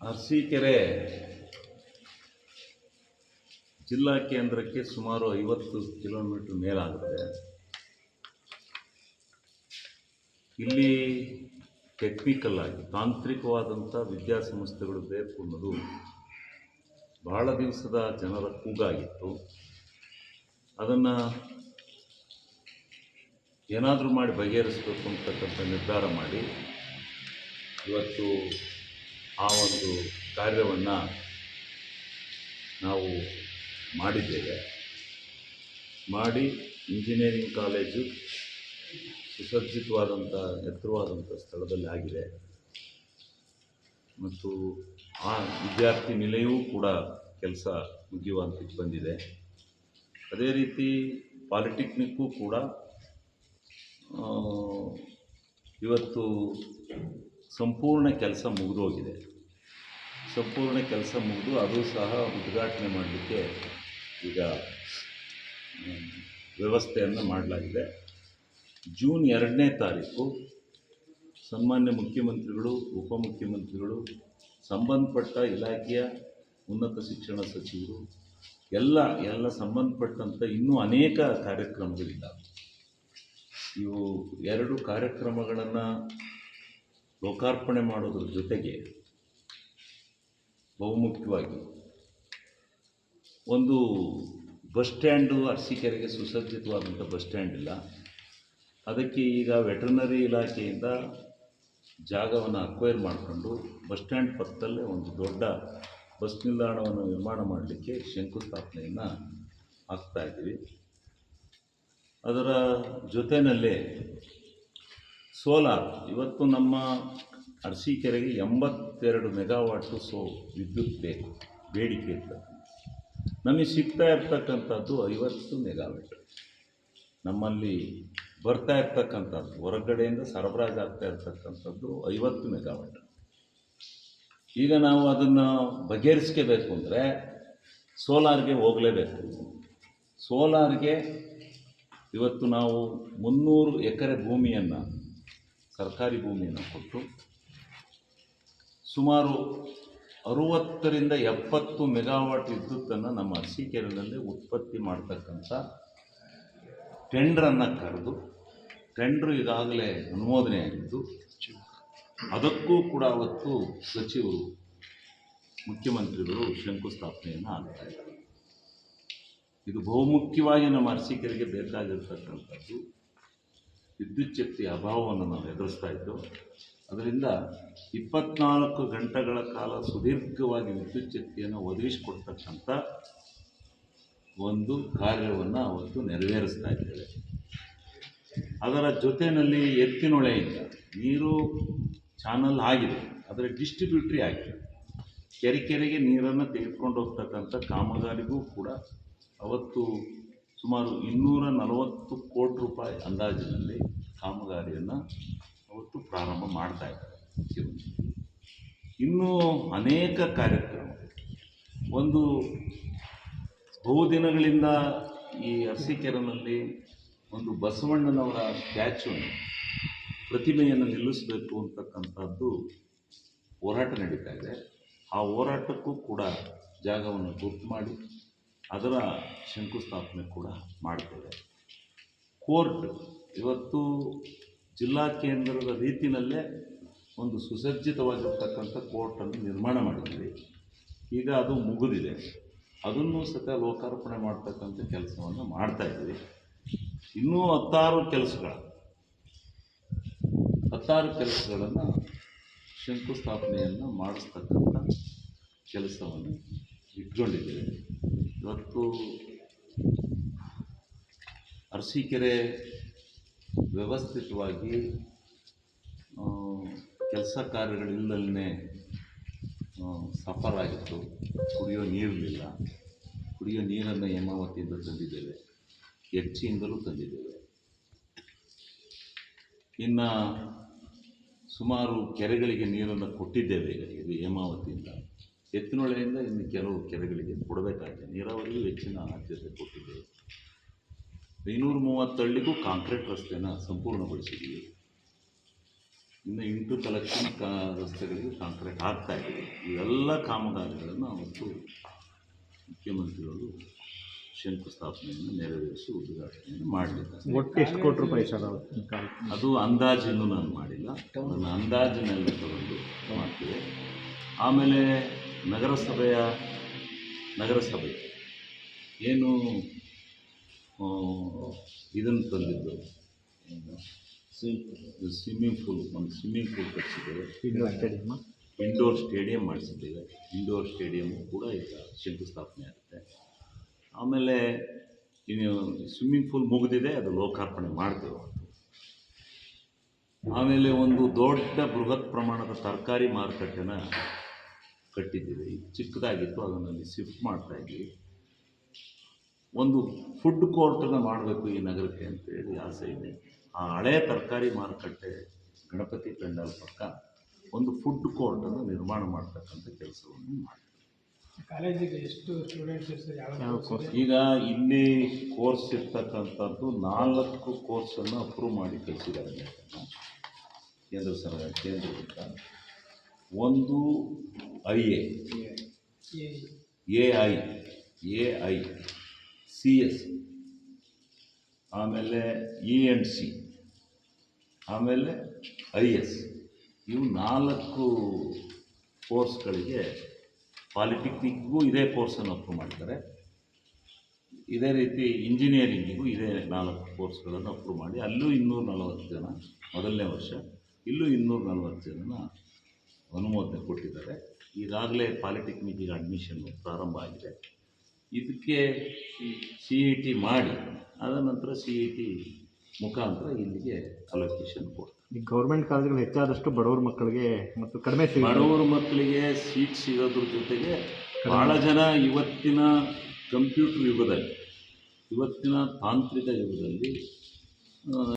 ಅರಸೀಕೆರೆ ಜಿಲ್ಲಾ ಕೇಂದ್ರಕ್ಕೆ ಸುಮಾರು ಐವತ್ತು ಕಿಲೋಮೀಟ್ರ್ ಮೇಲಾಗುತ್ತೆ ಇಲ್ಲಿ ಟೆಕ್ನಿಕಲ್ ಆಗಿ, ತಾಂತ್ರಿಕವಾದಂಥ ವಿದ್ಯಾಸಂಸ್ಥೆಗಳು ಬೇಕು ಅನ್ನೋದು ಬಹಳ ದಿವಸದ ಜನರ ಕೂಗಾಗಿತ್ತು. ಅದನ್ನು ಏನಾದರೂ ಮಾಡಿ ಬಗೆಹರಿಸಬೇಕು ಅಂತಕ್ಕಂಥ ನಿರ್ಧಾರ ಮಾಡಿ ಇವತ್ತು ಆ ಒಂದು ಕಾರ್ಯವನ್ನು ನಾವು ಮಾಡಿದ್ದೇವೆ. ಮಾಡಿ ಇಂಜಿನಿಯರಿಂಗ್ ಕಾಲೇಜು ಸುಸಜ್ಜಿತವಾದಂಥ, ಎತ್ತರವಾದಂಥ ಸ್ಥಳದಲ್ಲಿ ಆಗಿದೆ. ಮತ್ತು ಆ ವಿದ್ಯಾರ್ಥಿ ನಿಲಯವೂ ಕೂಡ ಕೆಲಸ ಮುಗಿಯುವ ಹಂತಕ್ಕೆ ಬಂದಿದೆ. ಅದೇ ರೀತಿ ಪಾಲಿಟೆಕ್ನಿಕ್ಕೂ ಕೂಡ ಇವತ್ತು ಸಂಪೂರ್ಣ ಕೆಲಸ ಮುಗಿದೋಗಿದೆ. ಸಂಪೂರ್ಣ ಕೆಲಸ ಮುಗಿದು ಅದು ಸಹ ಉದ್ಘಾಟನೆ ಮಾಡಲಿಕ್ಕೆ ಈಗ ವ್ಯವಸ್ಥೆಯನ್ನು ಮಾಡಲಾಗಿದೆ. ಜೂನ್ ಎರಡನೇ ತಾರೀಕು ಸನ್ಮಾನ್ಯ ಮುಖ್ಯಮಂತ್ರಿಗಳು, ಉಪಮುಖ್ಯಮಂತ್ರಿಗಳು, ಸಂಬಂಧಪಟ್ಟ ಇಲಾಖೆಯ ಉನ್ನತ ಶಿಕ್ಷಣ ಸಚಿವರು, ಎಲ್ಲ ಎಲ್ಲ ಸಂಬಂಧಪಟ್ಟಂಥ ಇನ್ನೂ ಅನೇಕ ಕಾರ್ಯಕ್ರಮಗಳಿದ್ದಾವೆ. ಇವು ಎರಡು ಕಾರ್ಯಕ್ರಮಗಳನ್ನು ಲೋಕಾರ್ಪಣೆ ಮಾಡೋದ್ರ ಜೊತೆಗೆ ಬಹುಮುಖ್ಯವಾಗಿ ಒಂದು ಬಸ್ ಸ್ಟ್ಯಾಂಡು ಅರಸೀಕೆರೆಗೆ ಸುಸಜ್ಜಿತವಾದಂಥ ಬಸ್ ಸ್ಟ್ಯಾಂಡ್ ಇಲ್ಲ. ಅದಕ್ಕೆ ಈಗ ವೆಟರ್ನರಿ ಇಲಾಖೆಯಿಂದ ಜಾಗವನ್ನು ಅಕ್ವೈರ್ ಮಾಡಿಕೊಂಡು ಬಸ್ ಸ್ಟ್ಯಾಂಡ್ ಪಕ್ಕದಲ್ಲೇ ಒಂದು ದೊಡ್ಡ ಬಸ್ ನಿಲ್ದಾಣವನ್ನು ನಿರ್ಮಾಣ ಮಾಡಲಿಕ್ಕೆ ಶಂಕುಸ್ಥಾಪನೆಯನ್ನು ಆಗ್ತಾ ಇದ್ದೀವಿ. ಅದರ ಜೊತೆಯಲ್ಲೇ ಸೋಲಾರ್, ಇವತ್ತು ನಮ್ಮ ಅರಸೀಕೆರೆಗೆ ಎಂಬತ್ತೆರಡು ಮೆಗಾವಾಟು ಸೋ ವಿದ್ಯುತ್ ಬೇಕು, ಬೇಡಿಕೆ ಇರ್ತದೆ. ನಮಗೆ ಸಿಗ್ತಾ ಇರ್ತಕ್ಕಂಥದ್ದು ಐವತ್ತು ಮೆಗಾವಾಟ್. ನಮ್ಮಲ್ಲಿ ಬರ್ತಾ ಇರ್ತಕ್ಕಂಥದ್ದು, ಹೊರಗಡೆಯಿಂದ ಸರಬರಾಜು ಆಗ್ತಾ ಇರ್ತಕ್ಕಂಥದ್ದು ಐವತ್ತು ಮೆಗಾವಾಟ್. ಈಗ ನಾವು ಅದನ್ನು ಬಗೆಹರಿಸ್ಕೋಬೇಕು ಅಂದರೆ ಸೋಲಾರ್ಗೆ ಹೋಗಲೇಬೇಕು. ಸೋಲಾರ್ಗೆ ಇವತ್ತು ನಾವು ಮುನ್ನೂರು ಎಕರೆ ಭೂಮಿಯನ್ನು ಸರ್ಕಾರಿ ಭೂಮಿಯನ್ನು ಕೊಟ್ಟು ಸುಮಾರು ಅರುವತ್ತರಿಂದ ಎಪ್ಪತ್ತು ಮೆಗಾವಾಟ್ ವಿದ್ಯುತ್ತನ್ನು ನಮ್ಮ ಅರಸೀಕೆರೆಯಲ್ಲಿ ಉತ್ಪತ್ತಿ ಮಾಡ್ತಕ್ಕಂಥ ಟೆಂಡ್ರನ್ನು ಕರೆದು ಟೆಂಡ್ರು ಈಗಾಗಲೇ ಅನುಮೋದನೆ ಆಗಿದ್ದು, ಅದಕ್ಕೂ ಕೂಡ ಅವತ್ತು ಸಚಿವರು, ಮುಖ್ಯಮಂತ್ರಿಗಳು ಶಂಕುಸ್ಥಾಪನೆಯನ್ನು ಆಗ್ತಾ ಇದ್ದಾರೆ. ಇದು ಬಹುಮುಖ್ಯವಾಗಿ ನಮ್ಮ ಅರಸೀಕೆರೆಗೆ ಬೇಕಾಗಿರ್ತಕ್ಕಂಥದ್ದು. ವಿದ್ಯುತ್ ಶಕ್ತಿಯ ಅಭಾವವನ್ನು ನಾವು ಎದುರಿಸ್ತಾ ಇದ್ದು, ಅದರಿಂದ ಇಪ್ಪತ್ನಾಲ್ಕು ಗಂಟೆಗಳ ಕಾಲ ಸುದೀರ್ಘವಾಗಿ ವಿದ್ಯುತ್ ಶಕ್ತಿಯನ್ನು ಒದಗಿಸಿಕೊಡ್ತಕ್ಕಂಥ ಒಂದು ಕಾರ್ಯವನ್ನು ಅವತ್ತು ನೆರವೇರಿಸ್ತಾ ಇದ್ದೇವೆ. ಅದರ ಜೊತೆಯಲ್ಲಿ ಎತ್ತಿನೊಳೆಯಿಂದ ನೀರು ಚಾನಲ್ ಆಗಿದೆ, ಆದರೆ ಡಿಸ್ಟ್ರಿಬ್ಯೂಟ್ರಿ ಆಗಿದೆ. ಕೆರೆ ಕೆರೆಗೆ ನೀರನ್ನು ತೆಗೆದುಕೊಂಡು ಹೋಗ್ತಕ್ಕಂಥ ಕಾಮಗಾರಿಗೂ ಕೂಡ ಅವತ್ತು ಸುಮಾರು ಇನ್ನೂರ ನಲವತ್ತು ಕೋಟಿ ರೂಪಾಯಿ ಅಂದಾಜಿನಲ್ಲಿ ಕಾಮಗಾರಿಯನ್ನು ಅವತ್ತು ಪ್ರಾರಂಭ ಮಾಡ್ತಾ ಇದ್ದಾರೆ ಇನ್ನೂ ಅನೇಕ ಕಾರ್ಯಕ್ರಮ ಒಂದು ಬಹುದಿನಗಳಿಂದ ಈ ಅರಸೀಕೆರೆನಲ್ಲಿ ಒಂದು ಬಸವಣ್ಣನವರ ಸ್ಟ್ಯಾಚ್ಯೂನ ಪ್ರತಿಮೆಯನ್ನು ನಿಲ್ಲಿಸಬೇಕು ಅಂತಕ್ಕಂಥದ್ದು ಹೋರಾಟ ನಡೀತಾ ಇದೆ. ಆ ಹೋರಾಟಕ್ಕೂ ಕೂಡ ಜಾಗವನ್ನು ಗುರ್ತು ಮಾಡಿ ಅದರ ಶಂಕುಸ್ಥಾಪನೆ ಕೂಡ ಮಾಡ್ತೇವೆ ಕೋರ್ಟ್ ಇವತ್ತು ಜಿಲ್ಲಾ ಕೇಂದ್ರದ ರೀತಿಯಲ್ಲೇ ಒಂದು ಸುಸಜ್ಜಿತವಾಗಿರ್ತಕ್ಕಂಥ ಕೋರ್ಟನ್ನು ನಿರ್ಮಾಣ ಮಾಡಿದ್ದೀವಿ. ಈಗ ಅದು ಮುಗಿದಿದೆ. ಅದನ್ನು ಸತ ಲೋಕಾರ್ಪಣೆ ಮಾಡ್ತಕ್ಕಂಥ ಕೆಲಸವನ್ನು ಮಾಡ್ತಾ ಇದ್ದೀವಿ. ಇನ್ನೂ ಹತ್ತಾರು ಕೆಲಸಗಳು. ಹತ್ತಾರು ಕೆಲಸಗಳನ್ನು ಶಂಕುಸ್ಥಾಪನೆಯನ್ನು ಮಾಡಿಸ್ತಕ್ಕಂಥ ಕೆಲಸವನ್ನು ಇಟ್ಕೊಂಡಿದ್ದೇವೆ. ಇವತ್ತು ಅರಸೀಕೆರೆ ವ್ಯವಸ್ಥಿತವಾಗಿ ಕೆಲಸ ಕಾರ್ಯಗಳಿಂದಲೇ ಸಫರ್ ಆಗಿತ್ತು ಕುಡಿಯೋ ನೀರಿರಲಿಲ್ಲ. ಕುಡಿಯೋ ನೀರನ್ನು ಹೇಮಾವತಿಯಿಂದ ತಂದಿದ್ದೇವೆ. ಹೆಚ್ಚಿಯಿಂದಲೂ ತಂದಿದ್ದೇವೆ. ಇನ್ನು ಸುಮಾರು ಕೆರೆಗಳಿಗೆ ನೀರನ್ನು ಕೊಟ್ಟಿದ್ದೇವೆ ಇದು ಹೇಮಾವತಿಯಿಂದ. ಎತ್ತಿನೊಳೆಯಿಂದ ಇನ್ನು ಕೆಲವು ಕೆರೆಗಳಿಗೆ ಕೊಡಬೇಕಾಗಿದೆ. ನೀರಾವರಿಗೂ ಹೆಚ್ಚಿನ ಆದ್ಯತೆ ಕೊಟ್ಟಿದ್ದೇವೆ ಮೂವತ್ತು ಹಳ್ಳಿಗೂ ಕಾಂಕ್ರೀಟ್ ರಸ್ತೆನ ಸಂಪೂರ್ಣಗೊಳಿಸಿದ್ದೀವಿ. ಇನ್ನು ಇಂಟು ಕಲೆಕ್ಷನ್ ಕಾ ರಸ್ತೆಗಳಿಗೆ ಕಾಂಕ್ರೀಟ್ ಹಾಕ್ತಾ ಇದೆ. ಇವೆಲ್ಲ ಕಾಮಗಾರಿಗಳನ್ನು ಅವತ್ತು ಮುಖ್ಯಮಂತ್ರಿಗಳು ಶಂಕುಸ್ಥಾಪನೆಯನ್ನು ನೆರವೇರಿಸಿ ಉದ್ಘಾಟನೆಯನ್ನು ಮಾಡಲಿದ್ದಾರೆ. ಒಟ್ಟು ಎಷ್ಟು ಕೋಟಿ ರೂಪಾಯಿ ಸರ್ ಅದು? ಅಂದಾಜನ್ನು ನಾನು ಮಾಡಿಲ್ಲ. ಅದನ್ನು ಅಂದಾಜಿನಲ್ಲಿ ತಗೊಂಡು ಮಾಡ್ತೀವಿ. ಆಮೇಲೆ ನಗರಸಭೆಯ ನಗರಸಭೆ. ಏನು ಇದನ್ನು ತಂದಿದ್ದು? ಸ್ವಿಮ್ಮಿಂಗ್ ಪೂಲ್ ಒಂದು ಸ್ವಿಮ್ಮಿಂಗ್ ಪೂಲ್ ಕಟ್ಟಿಸಿದ್ದೇವೆ. ಇಂಡೋರ್ ಸ್ಟೇಡಿಯಮ್ ಇಂಡೋರ್ ಸ್ಟೇಡಿಯಂ ಮಾಡಿಸಿದ್ದೇವೆ. ಇಂಡೋರ್ ಸ್ಟೇಡಿಯಮ್ ಕೂಡ ಈಗ ಶಂಕುಸ್ಥಾಪನೆ ಆಗುತ್ತೆ. ಆಮೇಲೆ ಇನ್ನು ಸ್ವಿಮ್ಮಿಂಗ್ ಪೂಲ್ ಮುಗಿದಿದೆ ಅದು ಲೋಕಾರ್ಪಣೆ ಮಾಡ್ತೇವೆ. ಆಮೇಲೆ ಒಂದು ದೊಡ್ಡ ಬೃಹತ್ ಪ್ರಮಾಣದ ತರಕಾರಿ ಮಾರುಕಟ್ಟೆನ ಕಟ್ಟಿದ್ದೀವಿ. ಇದು ಚಿಕ್ಕದಾಗಿತ್ತು ಅದನ್ನು ಅಲ್ಲಿ ಶಿಫ್ಟ್ ಮಾಡ್ತಾ ಇದ್ವಿ. ಒಂದು ಫುಡ್ ಕೋರ್ಟನ್ನು ಮಾಡಬೇಕು ಈ ನಗರಕ್ಕೆ ಅಂತೇಳಿ ಆಸೆ ಇದೆ. ಆ ಹಳೆಯ ತರಕಾರಿ ಮಾರುಕಟ್ಟೆ ಗಣಪತಿ ಪೆಂಡಾಲ್ ಪಕ್ಕ ಒಂದು ಫುಡ್ ಕೋರ್ಟನ್ನು ನಿರ್ಮಾಣ ಮಾಡ್ತಕ್ಕಂಥ ಕೆಲಸವನ್ನು ಮಾಡಿ ಕಾಲೇಜಿಗೆ ಎಷ್ಟು ಸ್ಟೂಡೆಂಟ್ಸ್ ಇರ್ತಾರೆ ಯಾವ ಯಾವ ಈಗ ಇಲ್ಲಿ ಕೋರ್ಸ್ ಇರ್ತಕ್ಕಂಥದ್ದು ನಾಲ್ಕು ಕೋರ್ಸನ್ನು ಅಪ್ರೂವ್ ಮಾಡಿ ಕಳಿಸಿದ್ದಾರೆ. ಕೇಂದ್ರ ಸರ್ಕಾರ ಕೇಂದ್ರದಿಂದ ಒಂದು I A. I A I, C S. ಆಮೇಲೆ ಇ ಎನ್ ಸಿ. ಆಮೇಲೆ ಐ ಎಸ್. ಇವು ನಾಲ್ಕು ಕೋರ್ಸ್ಗಳಿಗೆ ಪಾಲಿಟೆಕ್ನಿಕ್ಗೂ ಇದೇ ಕೋರ್ಸನ್ನು ಅಪ್ರೂವ್ ಮಾಡ್ತಾರೆ ಇದೇ ರೀತಿ ಇಂಜಿನಿಯರಿಂಗಿಗೂ ಇದೇ ನಾಲ್ಕು ಕೋರ್ಸ್ಗಳನ್ನು ಅಪ್ರೂವ್ ಮಾಡಿ. ಅಲ್ಲೂ ಇನ್ನೂರ ನಲವತ್ತು ಜನ, ಮೊದಲನೇ ವರ್ಷ, ಇಲ್ಲೂ ಇನ್ನೂರ ನಲವತ್ತು ಜನ ಅನುಮೋದನೆ ಕೊಟ್ಟಿದ್ದಾರೆ. ಈಗಾಗಲೇ ಪಾಲಿಟೆಕ್ನಿಕ್ಕಿಗೆ ಅಡ್ಮಿಷನ್ ಪ್ರಾರಂಭ ಆಗಿದೆ. ಇದಕ್ಕೆ ಸಿ ಇ ಟಿ ಮಾಡಿ ಅದ ನಂತರ ಸಿ ಇ ಟಿ ಮುಖಾಂತರ ಇಲ್ಲಿಗೆ ಅಲೋಕೇಶನ್ ಕೊಡ್ತಾರೆ. ಈ ಗೌರ್ಮೆಂಟ್ ಕಾಲೇಜುಗಳು ಹೆಚ್ಚಾದಷ್ಟು ಬಡವರ ಮಕ್ಕಳಿಗೆ ಮತ್ತು ಕಡಿಮೆ ಬಡವರ ಮಕ್ಕಳಿಗೆ ಸೀಟ್ ಸಿಗೋದ್ರ ಜೊತೆಗೆ ಭಾಳ ಜನ ಇವತ್ತಿನ ಕಂಪ್ಯೂಟರ್ ಯುಗದಲ್ಲಿ ಇವತ್ತಿನ ತಾಂತ್ರಿಕ ಯುಗದಲ್ಲಿ